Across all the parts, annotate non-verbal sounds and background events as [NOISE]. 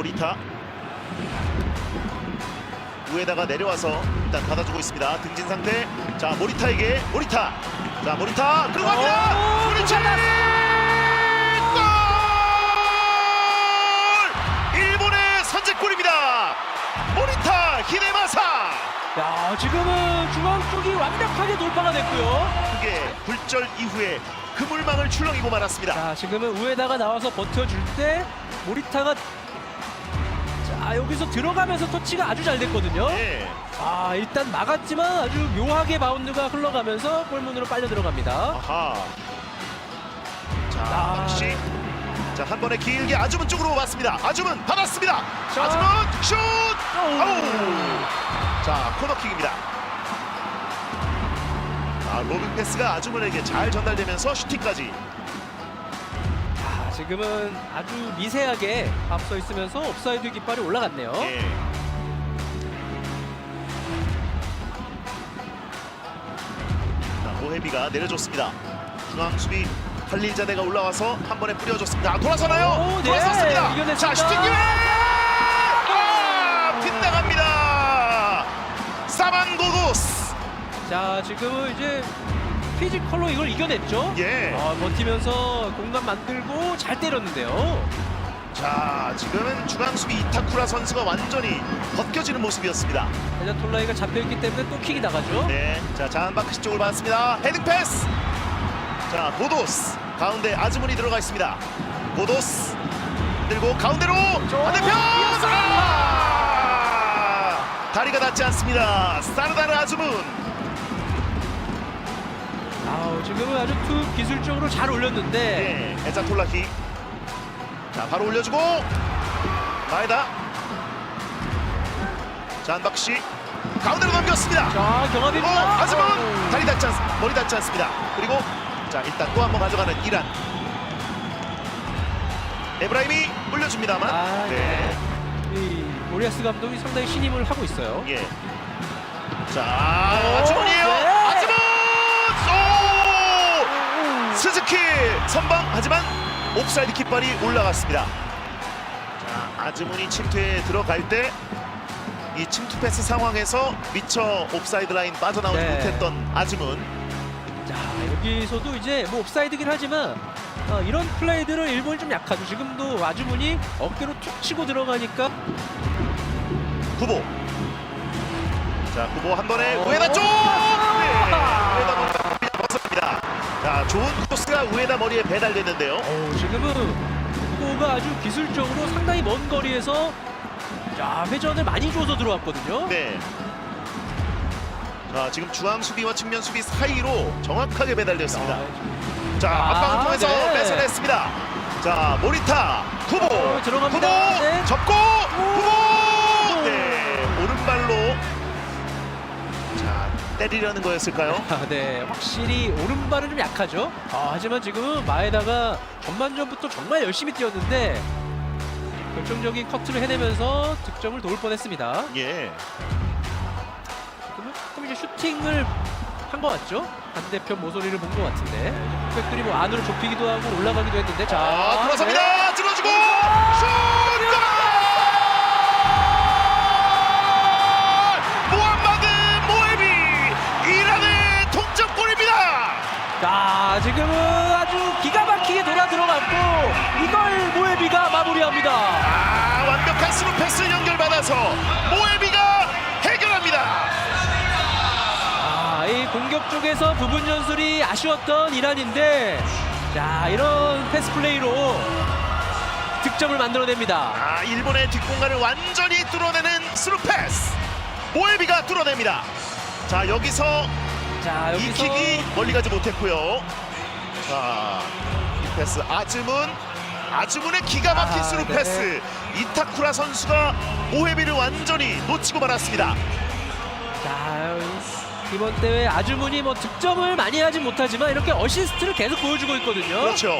모리타 우에다가 내려와서 일단 받아주고 있습니다. 등진 상태. 자 모리타에게 모리타. 자 모리타 끌고 갑니다. 오, 모리치 골! 일본의 선제골입니다. 모리타 히데마사. 야, 지금은 중앙 쪽이 완벽하게 돌파가 됐고요. 그게 굴절 이후에 그물망을 출렁이고 말았습니다. 자, 지금은 우에다가 나와서 버텨줄 때 모리타가 자, 여기서 들어가면서 터치가 아주 잘 됐거든요. 네. 아, 일단 막았지만 아주 묘하게 바운드가 흘러가면서 골문으로 빨려 들어갑니다. 아하. 자, 아. 박시. 자, 한 번에 길게 아주문 쪽으로 왔습니다. 아주문 받았습니다. 자. 아주문 슛! 아우. 아우. 자, 코너킥입니다. 아, 로빙 패스가 아주문에게 잘 전달되면서 슈팅까지. 자, 지금은 아주 미세하게 앞서 있으면서 옵사이드 깃발이 올라갔네요. 예. 자, 모헤비가 내려줬습니다. 중앙 수비 칼릴자네가 올라와서 한 번에 뿌려줬습니다. 아, 돌아서나요? 오, 네. 돌아섰습니다. 이겨냈습니다. 자, 슈팅 기회! 아, 빗나갑니다. 사만고고스. 자, 지금은 이제 피지컬로 이걸 이겨냈죠. 예. 아, 버티면서 공간 만들고 잘 때렸는데요. 자, 지금은 중앙 수비 이타쿠라 선수가 완전히 벗겨지는 모습이었습니다. 대자 톨라이가 잡혀있기 때문에 또 킥이 나가죠. 네, 자 자한바크시 쪽을 받았습니다. 헤딩 패스. 자 고도스 가운데 아즈문이 들어가 있습니다. 고도스 들고 가운데로 반대편. 이어서! 아! 다리가 닿지 않습니다. 사르다르 아즈문. 아우, 지금은 아주 투 기술적으로 잘 올렸는데 네, 에자톨라히. 자 바로 올려주고 마에다. 자한바크시 가운데로 넘겼습니다. 자, 어, 경합입니다. 하지만 아우. 다리 닿지 않, 머리 닿지 않습니다. 그리고 자 일단 또 한 번 가져가는 이란. 에브라임이 올려줍니다만. 아, 네. 이 모리아스 감독이 상당히 신임을 하고 있어요. 예. 자 아즈문이 스즈키 선방 하지만 옵사이드 킥발이 올라갔습니다. 자 아즈문이 침투에 들어갈 때. 이 침투 패스 상황에서 미처 옵사이드 라인 빠져나오지 네. 못했던 아즈문 자, 여기서도 이제 뭐 옵사이드긴 하지만 어, 이런 플레이들은 일본이 좀 약하죠. 지금도 아주문이 어깨로 툭 치고 들어가니까 구보. 자, 구보 한 번에 어. 우에다 쪽! 자, 좋은 코스가 우에다 머리에 배달됐는데요. 어, 지금은 후보가 아주 기술적으로 상당히 먼 거리에서 자, 회전을 많이 줘서 들어왔거든요. 네. 자, 지금 중앙 수비와 측면 수비 사이로 정확하게 배달됐습니다. 자, 아, 압박을 통해서 네. 뺏어냈습니다. 자, 모리타, 구보, 어, 들어갑니다. 구보, 네. 접고, 구보! 때리려는 거였을까요? 아, 네, 확실히 오른발은 좀 약하죠. 아, 하지만 지금은 마에다가 전반전부터 정말 열심히 뛰었는데 결정적인 커트를 해내면서 득점을 도울 뻔했습니다. 예. 그러면 조금 이제 슈팅을 한 것 같죠? 반대편 모서리를 본 것 같은데 백들이 뭐 안으로 좁히기도 하고 올라가기도 했는데 자 아, 들어섭니다. 네. 연결받아서 모에비가 해결합니다. 아, 이 공격 쪽에서 부분 연술이 아쉬웠던 이란인데 자 이런 패스 플레이로 득점을 만들어냅니다 아, 일본의 뒷공간을 완전히 뚫어내는 스루 패스. 모에비가 뚫어냅니다. 자, 여기서 자 이 여기서 킥이 멀리 가지 못했고요. 자, 이 패스 아즈문, 아즈문의 기가 막힌 아, 스루 네. 패스. 이타쿠라 선수가 모헤비를 완전히 놓치고 말았습니다. 자 이번 대회 아주문이 뭐 득점을 많이 하진 못하지만 이렇게 어시스트를 계속 보여주고 있거든요. 그렇죠.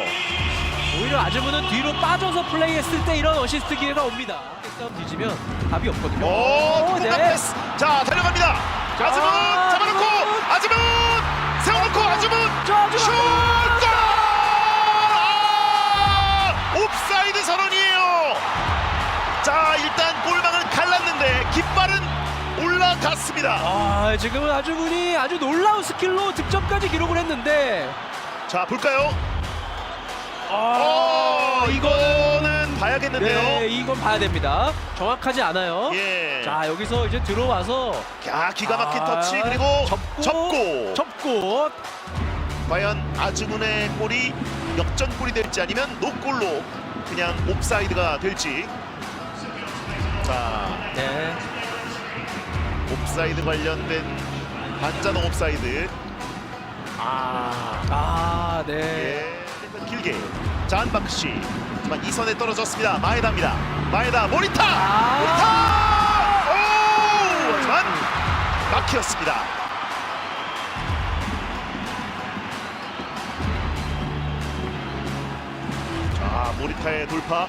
오히려 아주문은 뒤로 빠져서 플레이했을 때 이런 어시스트 기회가 옵니다. 싸움 뒤지면 답이 없거든요. 오, 오, 뒷공간 패스. 자, 달려갑니다. 올라갔습니다. 아 지금은 아주 분이 아주 놀라운 스킬로 득점까지 기록을 했는데 자 볼까요? 아 어 이거는 봐야겠는데요. 네 이건 봐야 됩니다. 정확하지 않아요. 예. 자 여기서 이제 들어와서 야 기가 막힌 아, 터치 그리고 접고, 접고 접고 과연 아즈문의 골이 역전골이 될지 아니면 노골로 그냥 옵사이드가 될지 옵사이드 관련된 반자동 옵사이드. 아 아 네. 예, 길게 잔바크 씨. 하지만 이 선에 떨어졌습니다. 마에다입니다. 마에다 모리타! 아. 모리타! 오! 하지만 막히었습니다. 자 모리타의 돌파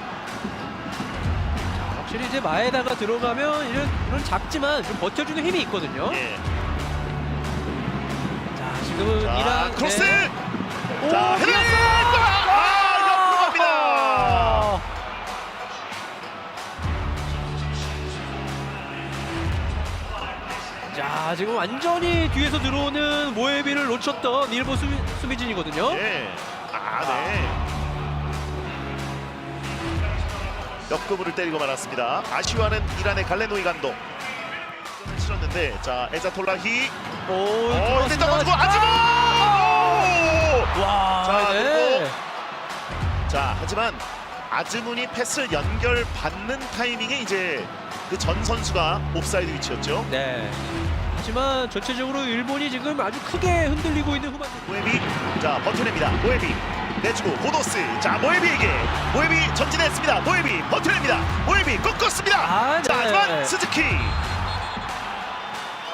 확실히 이제 마에다가 들어가면 이런, 이런 작지만 좀 버텨주는 힘이 있거든요. 예. 자 지금은 자 이란 크로스 네. 자 오, 헤딩 들어갔어! 아 옆으로 갑니다 아. 자 지금 완전히 뒤에서 들어오는 모에비를 놓쳤던 일본 수비, 수비진이거든요. 예. 아, 네. 역금을 때리고 말았습니다. 아쉬워하는 이란의 갈레노이 감독. 치렀는데 자 에자톨라히 오, 어 근데. 떠가지고 아즈모 와, 자, 네. 자 하지만 아즈문이 패스를 연결 받는 타이밍에 이제 그 전 선수가 옵사이드 위치였죠. 네. 하지만 전체적으로 일본이 지금 아주 크게 흔들리고 있는 후반. 모에비 자 버텨냅니다 모에비 내주고 보도스 자 모에비에게 모에비 전진했습니다. 모에비 버텨냅니다. 모에비 꺾었습니다. 아, 자 네. 하지만 스즈키.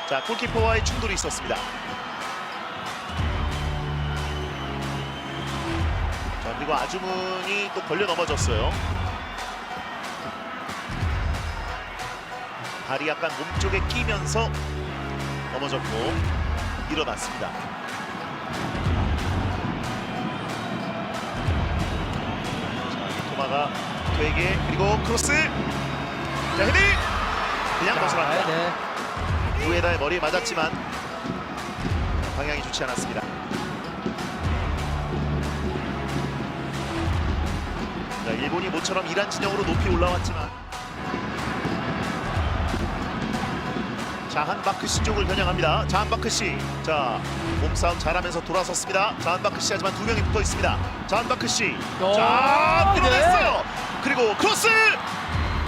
자 골키퍼와의 충돌이 있었습니다. 자 그리고 아주문이 또 걸려 넘어졌어요. 발이 약간 몸쪽에 끼면서 넘어졌고 일어났습니다 자, 토마가 되게 그리고 크로스. 자 헤딩! 그냥 아, 벗어납니다. 네. 우에다의 머리에 맞았지만 방향이 좋지 않았습니다. 자 일본이 모처럼 이란 진영으로 높이 올라왔지만 자한바크 씨 쪽을 겨냥합니다. 자한바크 씨. 자, 몸싸움 잘하면서 돌아섰습니다. 자한바크 씨 하지만 두 명이 붙어 있습니다. 자한바크 씨. 오, 자, 네. 끊어냈어요. 그리고 크로스.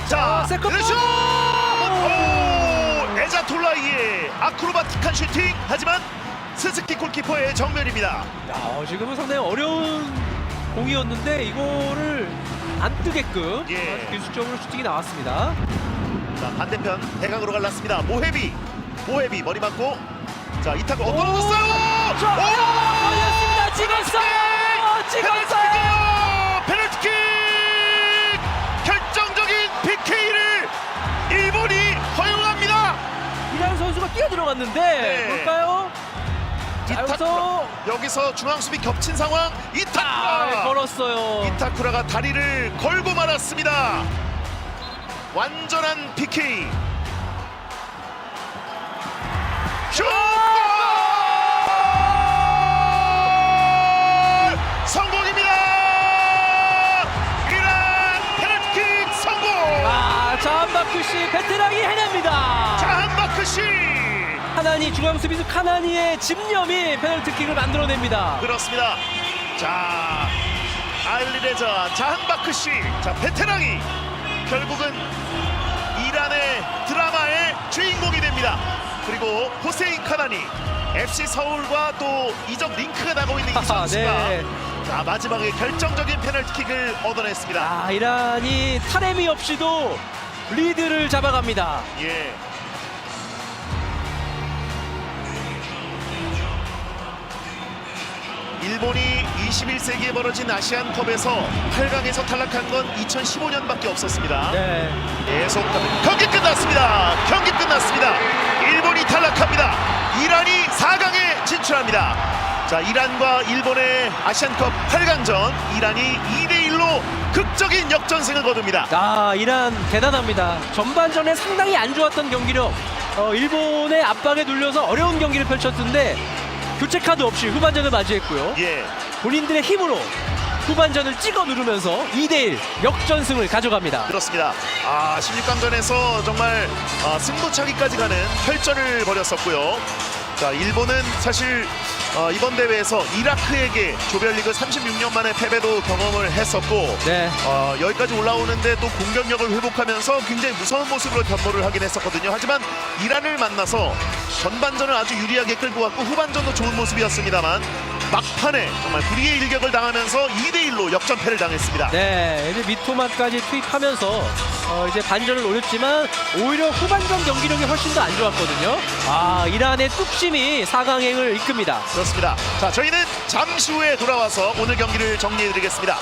자, 세컨드 슛! 오! 에자톨라이의 아크로바틱한 슈팅. 하지만 스즈키 골키퍼의 정면입니다. 야, 지금은 상당히 어려운 공이었는데 이거를 안 뜨게끔 예. 기술적으로 슈팅이 나왔습니다. 자, 반대편 대각으로 갈랐습니다. 모헤비. 모헤비 머리 맞고 자, 어, 떨어졌어요. 자, 걸렸습니다. 찍었어요. 찍었어요. 페널티킥! 결정적인 PK를 일본이 허용합니다. 이란 선수가 뛰어 들어갔는데 네. 볼까요? 자, 이타쿠라. 여기서 여기서 중앙 수비 겹친 상황. 아, 이타쿠라. 걸었어요. 이타쿠라가 다리를 걸고 말았습니다. 완전한 PK. 슛! 골! 성공입니다. 이란 페널티킥 성공. 아, 자한바크 씨 베테랑이 해냅니다. 자한바크 씨. 카나니 중앙 수비수 카나니의 집념이 페널티킥을 만들어냅니다. 그렇습니다. 자, 알리레자 자한바크 씨. 자, 베테랑이 결국은 이란의 드라마의 주인공이 됩니다. 그리고 호세인 카나니 FC 서울과 또 이적 링크가 나고 있는 이 하하, [LAUGHS] 선수가 네. 자 마지막에 결정적인 페널티킥을 얻어냈습니다. 아, 이란이 타렘이 없이도 리드를 잡아갑니다. 예. 일본이 21세기에 벌어진 아시안컵에서 8강에서 탈락한 건 2015년밖에 없었습니다. 네. 계속 경기 끝났습니다. 경기 끝났습니다. 일본이 탈락합니다. 이란이 4강에 진출합니다. 자, 이란과 일본의 아시안컵 8강전 이란이 2대 1로 이란도 극적인 역전승을 거둡니다. 아 이란 대단합니다. 전반전에 상당히 안 좋았던 경기력. 어, 일본의 압박에 눌려서 어려운 경기를 펼쳤는데 교체 카드 없이 후반전을 맞이했고요. 예. 본인들의 힘으로 후반전을 찍어 누르면서 2대1 역전승을 가져갑니다. 그렇습니다. 아 16강전에서 정말 아, 승부차기까지 가는 혈전을 벌였었고요. 자 일본은 사실 어, 이번 대회에서 이라크에게 조별리그 36년 만에 패배도 경험을 했었고 네. 어, 여기까지 올라오는데 또 공격력을 회복하면서 굉장히 무서운 모습으로 변모를 하긴 했었거든요. 하지만 이란을 만나서 전반전을 아주 유리하게 끌고 갔고 후반전도 좋은 모습이었습니다.만 막판에 정말 불의의 일격을 당하면서 2대1로 역전패를 당했습니다. 네, 이제 미토마까지 투입하면서 어, 이제 반전을 노렸지만 오히려 후반전 경기력이 훨씬 더 안 좋았거든요. 아, 이란의 뚝심이 4강행을 이끕니다. 그렇습니다. 자, 저희는 잠시 후에 돌아와서 오늘 경기를 정리해드리겠습니다.